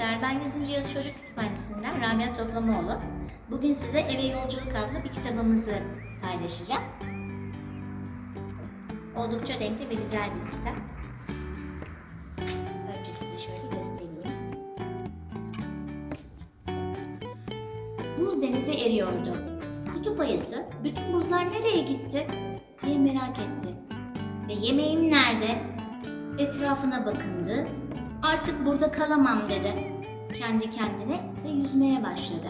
arkadaşlar, ben 100. Yıl Çocuk Kütüphanesi'nden Rabia Toplamoğlu. Bugün size Eve Yolculuk adlı bir kitabımızı paylaşacağım. Oldukça renkli ve güzel bir kitap. Önce size şöyle göstereyim. Buz denize eriyordu. Kutup ayısı bütün buzlar nereye gitti diye merak etti. Ve yemeğim nerede? Etrafına bakındı. Artık burada kalamam dedi. Kendi kendine ve yüzmeye başladı.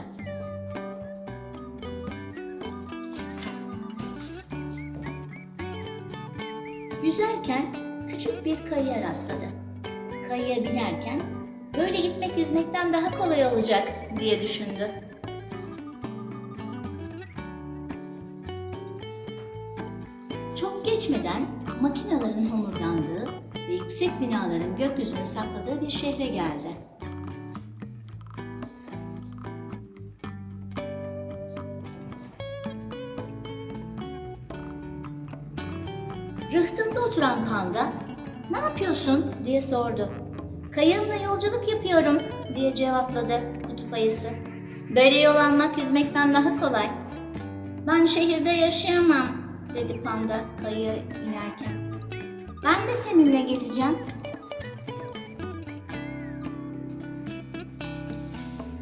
Yüzerken küçük bir kayaya rastladı. Kayaya binerken böyle gitmek yüzmekten daha kolay olacak diye düşündü. Çok geçmeden makinelerin homurdandığı ve yüksek binaların gökyüzüne sakladığı bir şehre geldi. Rıhtımda oturan panda, "Ne yapıyorsun?" diye sordu. "Kayığımla yolculuk yapıyorum." diye cevapladı kutup ayısı. "Böyle yol almak yüzmekten daha kolay." "Ben şehirde yaşayamam." dedi panda kayığa inerken. "Ben de seninle geleceğim."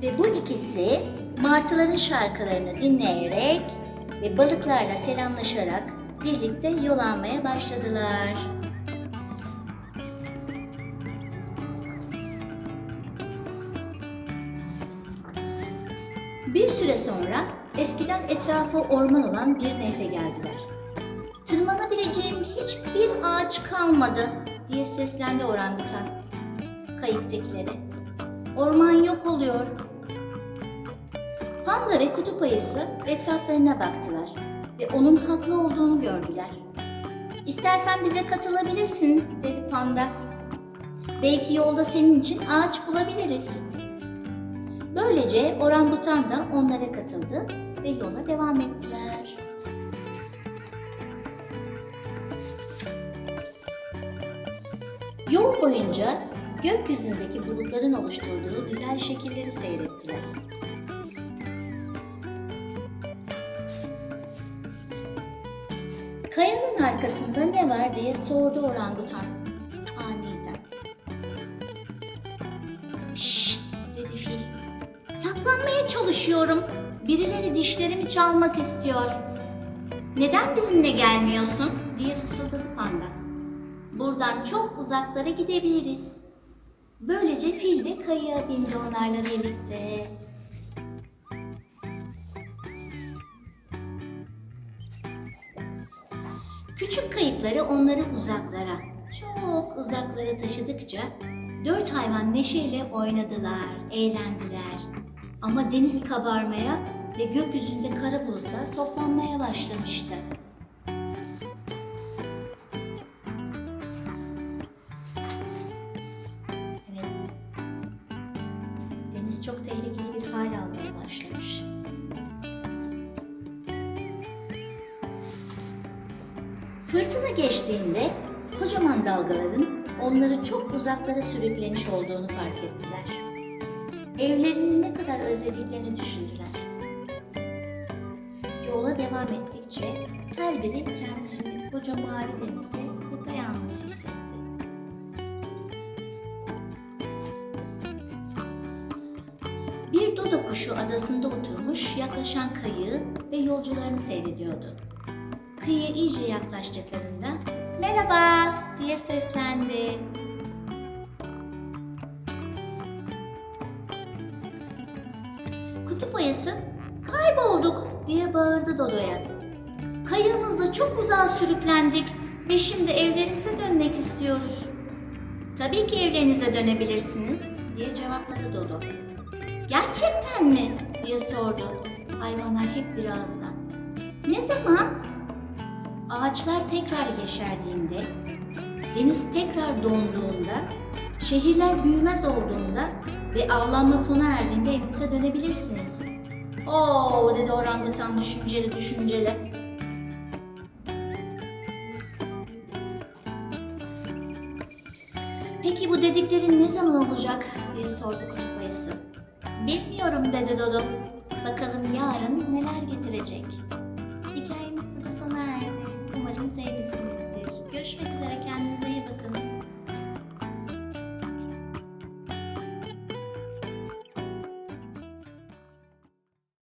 Ve bu ikisi martıların şarkılarını dinleyerek ve balıklarla selamlaşarak birlikte yol almaya başladılar. Bir süre sonra eskiden etrafı orman olan bir nehre geldiler. Tırmanabileceğim hiçbir ağaç kalmadı diye seslendi orangutan kayıktakileri. Orman yok oluyor. Panda ve kutup ayısı etraflarına baktılar ve onun haklı olduğunu gördüler. İstersen bize katılabilirsin dedi panda. Belki yolda senin için ağaç bulabiliriz. Böylece orangutan da onlara katıldı ve yola devam ettiler. Yol boyunca gökyüzündeki bulutların oluşturduğu güzel şekilleri seyrettiler. Kayanın arkasında ne var diye sordu orangutan aniden. Şşt dedi fil. Saklanmaya çalışıyorum. Birileri dişlerimi çalmak istiyor. Neden bizimle gelmiyorsun diye fısıldadı panda. Buradan çok uzaklara gidebiliriz. Böylece fil de kayığa bindi onlarla birlikte. Küçük kayıkları onları uzaklara, çok uzaklara taşıdıkça dört hayvan neşeyle oynadılar, eğlendiler. Ama deniz kabarmaya ve gökyüzünde kara bulutlar toplanmaya başlamıştı. Deniz çok tehlikeli bir hal almaya başlamış. Fırtına geçtiğinde kocaman dalgaların onları çok uzaklara sürüklemiş olduğunu fark ettiler. Evlerini ne kadar özlediklerini düşündüler. Yola devam ettikçe her biri kendisini koca mavi denizde yapayalnız hissetti. Bir dodo kuşu adasında oturmuş yaklaşan kayığı ve yolcularını seyrediyordu. Kıyıya iyice yaklaştıklarında merhaba diye seslendi. Kutup ayısı kaybolduk diye bağırdı Dodo'ya. Kayığımızla çok uzağa sürüklendik ve şimdi evlerimize dönmek istiyoruz. Tabii ki evlerinize dönebilirsiniz diye cevapladı Dodo. Gerçekten mi? diye sordu. Hayvanlar hep bir ağızdan. Ne zaman? Ağaçlar tekrar yeşerdiğinde, deniz tekrar donduğunda, şehirler büyümez olduğunda ve avlanma sona erdiğinde evinize dönebilirsiniz. Oo dedi orangutan düşünceli düşünceli. Peki bu dediklerin ne zaman olacak diye sordu kutup Bilmiyorum dedi. Bakalım yarın neler getirecek. Hikayemiz burada sona erdi. Umarım sevmişsinizdir. Görüşmek üzere kendinize.